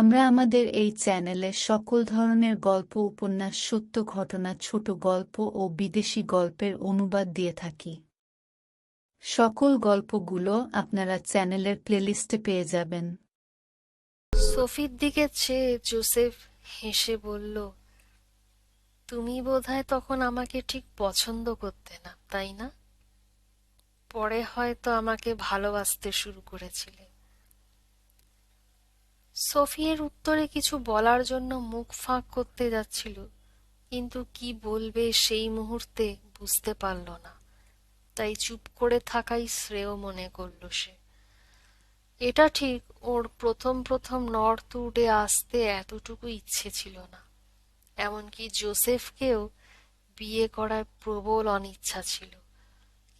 আমরা আমাদের এই চ্যানেলে সকল ধরনের গল্প, উপন্যাস, সত্য ঘটনা, ছোট গল্প ও বিদেশি গল্পের অনুবাদ দিয়ে থাকি। সকল গল্পগুলো আপনারা চ্যানেলের প্লেলিস্টে পেয়ে যাবেন। সোফির দিকে চেয়ে জোসেফ হেসে বলল, তুমি বোধহয় তখন আমাকে ঠিক পছন্দ করতে না, তাই না? পরে হয়তো আমাকে ভালোবাসতে শুরু করেছিলে। সোফিয়ের উত্তরে কিছু বলার জন্য মুখ ফাঁক করতে যাচ্ছিল, কিন্তু কি বলবে সেই মুহূর্তে বুঝতে পারল না। তাই চুপ করে থাকাই শ্রেয় মনে করল সে। এটা ঠিক ওর প্রথম প্রথম নর্থ উডে আসতে এতটুকু ইচ্ছে ছিল না, এমনকি জোসেফকেও বিয়ে করার প্রবল অনিচ্ছা ছিল।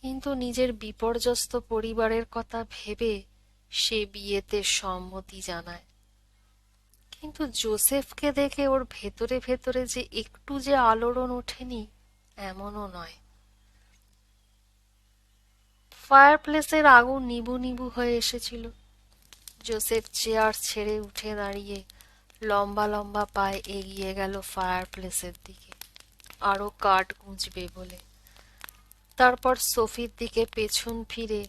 কিন্তু নিজের বিপর্যস্ত পরিবারের কথা ভেবে সে বিয়েতে সম্মতি জানায়। কিন্তু জোসেফকে দেখে ওর ভেতরে ভেতরে যে একটু যে আলোড়ন ওঠেনি, এমনও নয়। ফায়ারপ্লেসের আগুন নিবু নিবু হয়ে এসেছিল। জোসেফ চেয়ার ছেড়ে উঠে দাঁড়িয়ে লম্বা লম্বা পায়ে এগিয়ে গেল ফায়ার প্লেসের দিকে। আরও কাঠ গুঁজবে বলে। তারপর সোফির দিকে পেছন ফিরে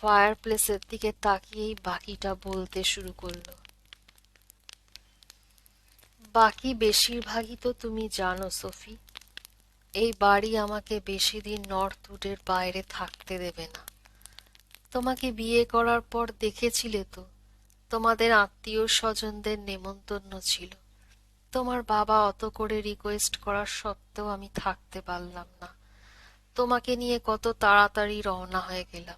ফায়ার প্লেসের দিকে তাকিয়েই বাকিটা বলতে শুরু করল। বাকি বেশিরভাগই তো তুমি জানো, সোফি। এই বাড়ি আমাকে বেশি দিন নর্থ উডের বাইরে থাকতে দেবে না। তোমাকে বিয়ে করার পর দেখেছিলে তো, তোমাদের আত্মীয় স্বজনদের নেমন্তন্ন ছিল। তোমার বাবা অত করে রিকোয়েস্ট করার সত্ত্বেও আমি থাকতে পারলাম না। তোমাকে নিয়ে কত তাড়াতাড়ি রওনা হয়ে গেলাম।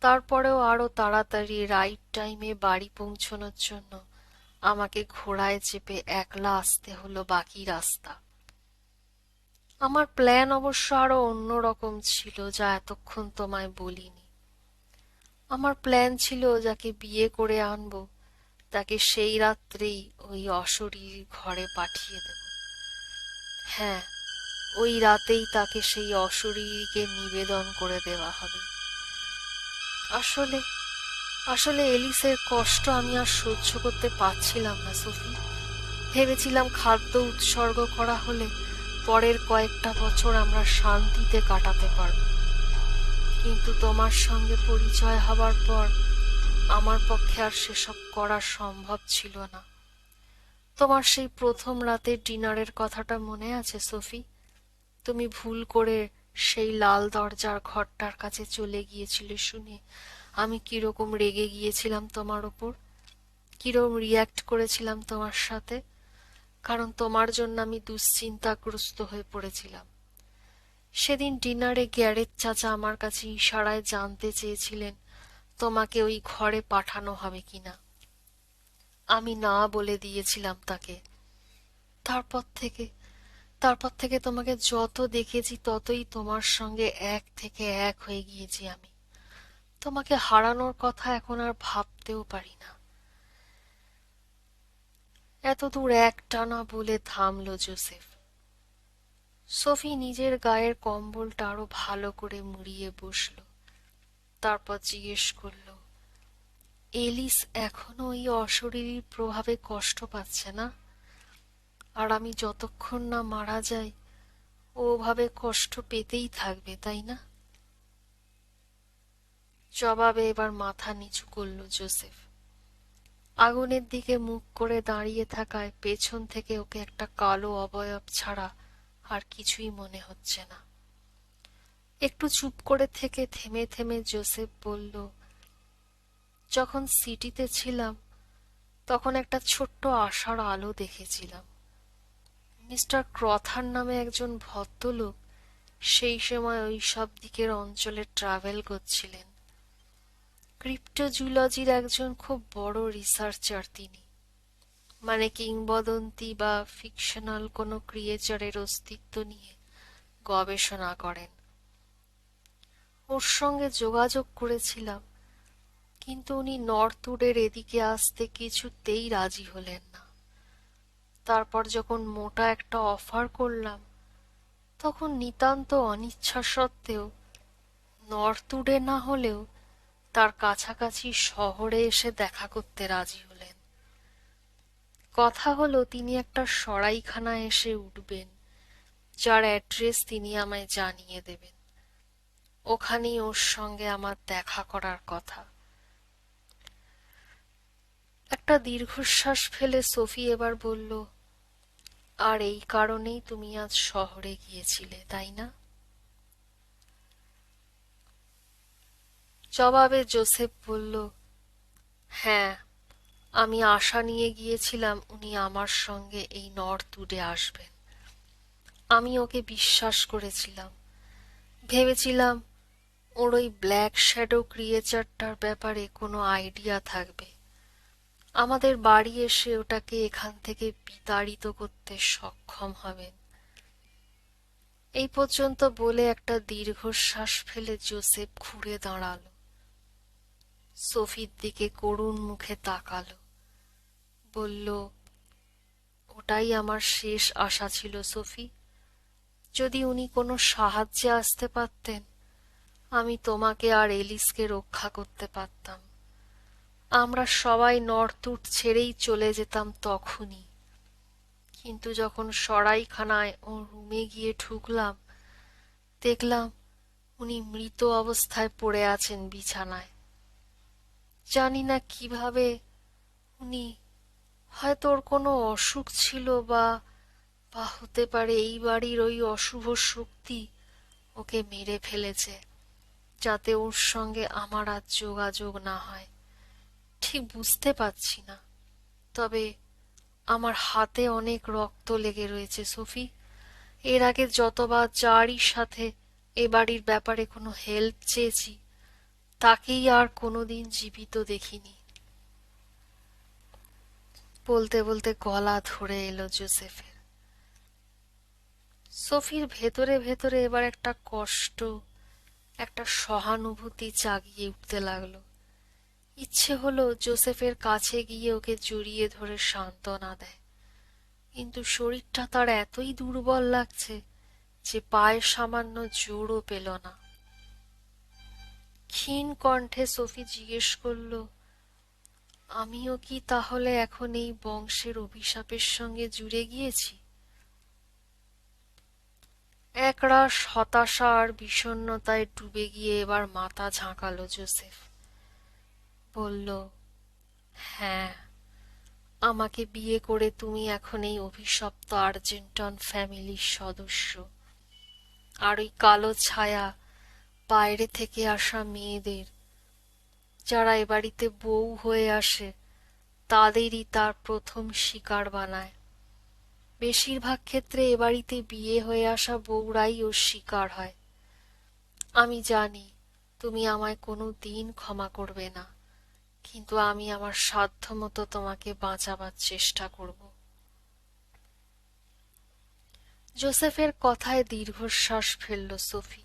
তারপরেও আরও তাড়াতাড়ি রাইট টাইমে বাড়ি পৌঁছানোর জন্য আমাকে ঘোড়ায় চেপে একলা আসতে হলো বাকি রাস্তা। আমার প্ল্যান অবশ্য আরও অন্যরকম ছিল, যা এতক্ষণ তোমায় বলিনি। আমার প্ল্যান ছিল যাকে বিয়ে করে আনব, তাকে সেই রাত্রেই ওই অশরীর ঘরে পাঠিয়ে দেব। হ্যাঁ ওই রাতেই তাকে সেই অশরীরীকে নিবেদন করে দেওয়া হবে। আসলে আসলে এলিসের কষ্ট আমি আর সহ্য করতে পারছিলাম না, সোফি। ভেবেছিলাম খাদ্য উৎসর্গ করা হলে পরের কয়েকটা বছর আমরা শান্তিতে কাটাতে পারব। কিন্তু তোমার সঙ্গে পরিচয় হবার পর আমার পক্ষে আর সেসব করা সম্ভব ছিল না। তোমার সেই প্রথম রাতে ডিনারের কথাটা মনে আছে, সোফি? তুমি ভুল করে সেই লাল দরজার ঘরটার কাছে চলে গিয়েছিলে শুনে আমি কীরকম রেগে গিয়েছিলাম তোমার ওপর? কীরকম রিয়্যাক্ট করেছিলাম তোমার সাথে? কারণ তোমার জন্য আমি দুশ্চিন্তাগ্রস্ত হয়ে পড়েছিলাম। সেদিন ডিনারে গ্যারেজ চাচা আমার কাছে ইশারায় জানতে চেয়েছিলেন, তোমাকে ওই ঘরে পাঠানো হবে কিনা। আমি না বলে দিয়েছিলাম তাকে। তারপর থেকে তারপর থেকে তোমাকে যত দেখেছি ততই তোমার সঙ্গে এক থেকে এক হয়ে গিয়েছি আমি। তোমাকে হারানোর কথা এখন আর ভাবতেও পারি না। এত দূর এক টানা বলে থামল জোসেফ। সোফি নিজের গায়ের কম্বলটা আরও ভালো করে মুড়িয়ে বসল। তারপর জিজ্ঞেস করল, এলিস এখনও ওই অশরীরীর প্রভাবে কষ্ট পাচ্ছে না? আর আমি যতক্ষণ না মারা যাই ওভাবে কষ্ট পেতেই থাকবে, তাই না? জবাবে এবার মাথা নিচু করল জোসেফ। আগুনের দিকে মুখ করে দাঁড়িয়ে থাকায় পেছন থেকে ওকে একটা কালো অবয়ব ছাড়া আর কিছুই মনে হচ্ছে না। একটু চুপ করে থেকে থেমে থেমে জোসেফ বলল, যখন সিটিতে ছিলাম, তখন একটা ছোট্ট আশার আলো দেখেছিলাম। মিস্টার ক্রথার নামে একজন ভদ্রলোক সেই সময় ওই সব দিকের অঞ্চলে ট্রাভেল করছিলেন। ক্রিপ্টোজুলজির একজন খুব বড় রিসার্চার তিনি। মানে কিংবদন্তি বা ফিকশনাল কোনো ক্রিয়েচারের অস্তিত্ব নিয়ে গবেষণা করেন। ওর সঙ্গে যোগাযোগ করেছিলাম, কিন্তু উনি নর্থউডের এদিকে আসতে কিছুতেই রাজি হলেন না। তারপর যখন মোটা একটা অফার করলাম, তখন নিতান্ত অনিচ্ছা সত্ত্বেও নর্থউডে না হলেও তার কাছাকাছি শহরে এসে দেখা করতে রাজি হলেন। কথা হলো, তিনি একটা সরাইখানায় এসে উঠবেন, যার অ্যাড্রেস তিনি আমায় জানিয়ে দেবেন। ওখানেই ওর সঙ্গে আমার দেখা করার কথা। একটা দীর্ঘশ্বাস ফেলে সোফি এবার বলল, আর এই কারণেই তুমি আজ শহরে গিয়েছিলে, তাই না? জবাবে জোসেফ বলল হ্যাঁ আমি আশা নিয়ে গিয়েছিলাম উনি আমার সঙ্গে এই নর্থ উডে আসবেন। আমি ওকে বিশ্বাস করেছিলাম। ভেবেছিলাম ওর ওই ব্ল্যাক শ্যাডো ক্রিয়েচারটার ব্যাপারে কোনো আইডিয়া থাকবে। আমাদের বাড়ি এসে ওটাকে এখান থেকে বিতাড়িত করতে সক্ষম হবেন এই পর্যন্ত বলে একটা দীর্ঘশ্বাস ফেলে জোসেফ ঘুরে দাঁড়াল। সোফির দিকে করুণ মুখে তাকালো। বলল, ওটাই আমার শেষ আশা ছিল, সোফি। যদি উনি কোনো সাহায্যে আসতে পারতেন, আমি তোমাকে আর এলিসকে রক্ষা করতে পারতাম। আমরা সবাই নর্থউড ছেড়েই চলে যেতাম তখনই। কিন্তু যখন সরাইখানায় ও রুমে গিয়ে ঢুকলাম, দেখলাম উনি মৃত অবস্থায় পড়ে আছেন বিছানায়। জানি না কীভাবে উনি হয়তো ওর কোনো অসুখ ছিল বা বা হতে পারে এই বাড়ির ওই অশুভ শক্তি ওকে মেরে ফেলেছে, যাতে ওর সঙ্গে আমার আর যোগাযোগ না হয়। ঠিক বুঝতে পারছি না, তবে আমার হাতে অনেক রক্ত লেগে রয়েছে, সোফি। এর আগে যতবার যারই সাথে এ বাড়ির ব্যাপারে কোনো হেল্প চেয়েছি তাকেই আর কোনোদিন জীবিত দেখিনি। বলতে বলতে গলা ধরে এলো জোসেফের। সোফির ভেতরে ভেতরে এবার একটা কষ্ট, একটা সহানুভূতি জাগিয়ে উঠতে লাগল। ইচ্ছে হলো জোসেফের কাছে গিয়ে ওকে জড়িয়ে ধরে সান্ত্বনা দেয়। কিন্তু শরীরটা তার এতই দুর্বল লাগছে যে পায়ে সামান্য জোরও পেল না। ক্ষীণ কণ্ঠে সোফি জিজ্ঞেস করল, আমিও কি তাহলে এখন এই বংশের অভিশাপের সঙ্গে জুড়ে গিয়েছি? একরাশ হতাশা আর বিষণ্ণতায় ডুবে গিয়ে এবার মাথা ঝাঁকালো জোসেফ। বলল হ্যাঁ আমাকে বিয়ে করে তুমি এখন এই অভিশপ্ত আর্জেন্টন ফ্যামিলির সদস্য। আর ওই কালো ছায়া বাইরে থেকে আসা মেয়েদের। যারা এ বাড়িতে বউ হয়ে আসে, তাদেরই তার প্রথম শিকার বানায়। বেশিরভাগ ক্ষেত্রে এ বাড়িতে বিয়ে হয়ে আসা বউরাই ওর শিকার হয়। আমি জানি, তুমি আমায় কোনো দিন ক্ষমা করবে না, কিন্তু আমি আমার সাধ্যমতো তোমাকে বাঁচাবার চেষ্টা করব। জোসেফের কথায় দীর্ঘশ্বাস ফেলল সোফি।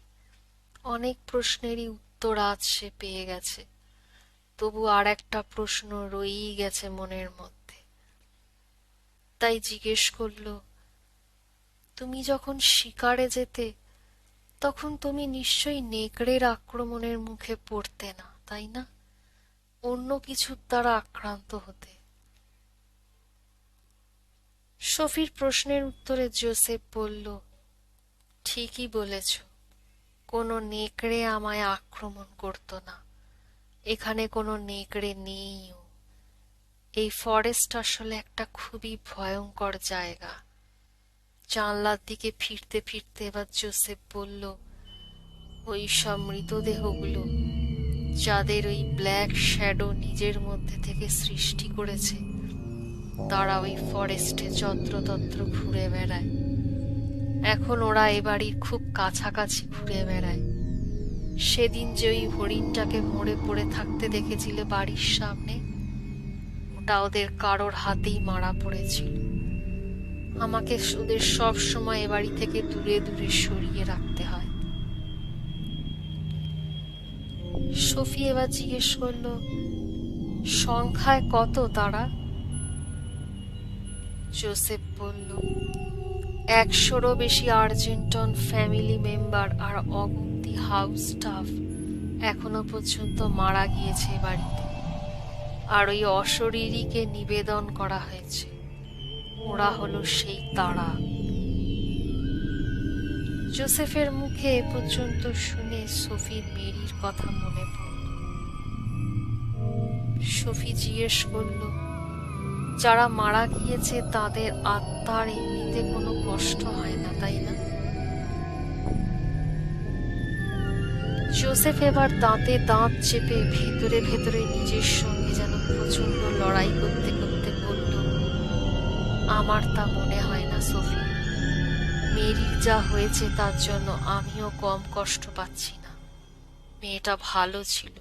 অনেক প্রশ্নেরই উত্তর আজ সে পেয়ে গেছে। তবু আর একটা প্রশ্ন রয়েই গেছে মনের মধ্যে। তাই জিজ্ঞেস করল, তুমি যখন শিকারে যেতে, তখন তুমি নিশ্চয়ই নেকড়ের আক্রমণের মুখে পড়তে না, তাই না? অন্য কিছুর দ্বারা আক্রান্ত হতে। সফির প্রশ্নের উত্তরে জোসেফ বলল, ঠিকই বলেছ। কোনো নেকড়ে আমায় আক্রমণ করত না। এখানে কোনো নেকড়ে নেইও। এই ফরেস্ট আসলে একটা খুবই ভয়ঙ্কর জায়গা। জানলার দিকে ফিরতে ফিরতে এবার জোসেফ বলল, ওই সব মৃতদেহগুলো যাদের ওই ব্ল্যাক শ্যাডো নিজের মধ্যে থেকে সৃষ্টি করেছে, তারা ওই ফরেস্টে যত্রতত্র ঘুরে বেড়ায়। এখন ওরা এ বাড়ির খুব কাছাকাছি ঘুরে বেড়ায়। সেদিন যে ওই হরিণটাকে মরে পড়ে থাকতে দেখেছিলে বাড়ির সামনে, ওটা ওদের কারোর হাতেই মারা পড়েছিল। আমাকে ওদের সব সময় এ বাড়ি থেকে দূরে দূরে সরিয়ে রাখতে হয়। সফি এবার জিজ্ঞেস করল, সংখ্যায় কত তারা? জোসেফ বলল একশোরও বেশি আর্জেন্টন ফ্যামিলি মেম্বার আর অগুন্তি হাউস স্টাফ এখনও পর্যন্ত মারা গিয়েছে বাড়িতে। আর ওই অশরীরীকে নিবেদন করা হয়েছে। ওরা হলো সেই তারা। জোসেফের মুখে এ পর্যন্ত শুনে সফির মেরির কথা মনে পড়ল। সফি জিজ্ঞেস করল যারা মারা গিয়েছে, তাদের আত্মার এমনিতে কোনো কষ্ট হয় না, তাই না? জোসেফ এবার দাঁতে দাঁত চেপে ভেতরে ভেতরে নিজের সঙ্গে যেন প্রচণ্ড লড়াই করতে করতে বলল, আমার তা মনে হয় না, সফি। মেরির যা হয়েছে তার জন্য আমিও কম কষ্ট পাচ্ছি না। মেয়েটা ভালো ছিল।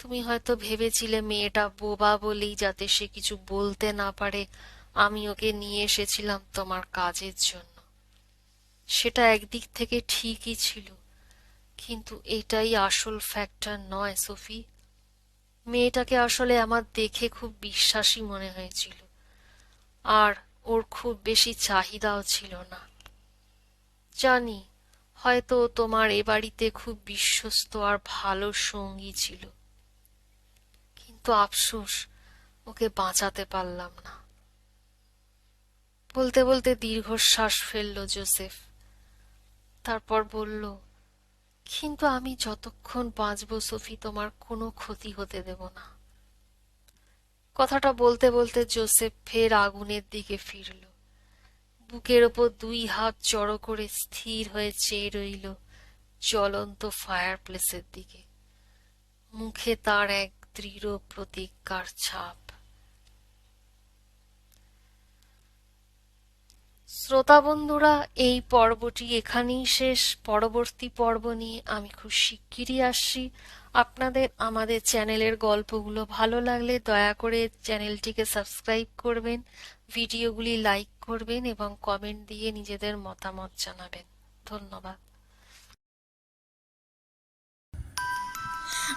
তুমি হয়তো ভেবেছিলে মেয়েটা বোবা বলেই যাতে সে কিছু বলতে না পারে। আমি ওকে নিয়ে এসেছিলাম তোমার কাজের জন্য। সেটা একদিক থেকে ঠিকই ছিল, কিন্তু এটাই আসল ফ্যাক্টর নয়, সোফি। মেয়েটাকে আসলে আমার দেখে খুব বিশ্বাসী মনে হয়েছিল, আর ওর খুব বেশি চাহিদাও ছিল না। জানি, হয়তো তোমার এ বাড়িতে খুব বিশ্বস্ত আর ভালো সঙ্গী ছিল। কিন্তু আফসোস, ওকে বাঁচাতে পারলাম না। বলতে বলতে দীর্ঘশ্বাস ফেলল জোসেফ। তারপর বলল, কিন্তু আমি যতক্ষণ বাঁচব সফি, তোমার কোনো ক্ষতি হতে দেব না। কথাটা বলতে বলতে জোসেফ ফের আগুনের দিকে ফিরল। বুকের ওপর দুই হাত জড়ো করে স্থির হয়ে চেয়ে রইল জ্বলন্ত ফায়ার প্লেসের দিকে। মুখে তার এক দৃঢ় প্রতিজ্ঞার ছাপ। শ্রোতা বন্ধুরা, এই পর্বটি এখানেই শেষ। পরবর্তী পর্ব নিয়ে আমি খুব শিগগিরই আসছি। আপনাদের, আমাদের চ্যানেলের গল্পগুলো ভালো লাগলে দয়া করে চ্যানেলটিকে সাবস্ক্রাইব করবেন, ভিডিওগুলি লাইক করবেন এবং কমেন্ট দিয়ে নিজেদের মতামত জানাবেন। ধন্যবাদ।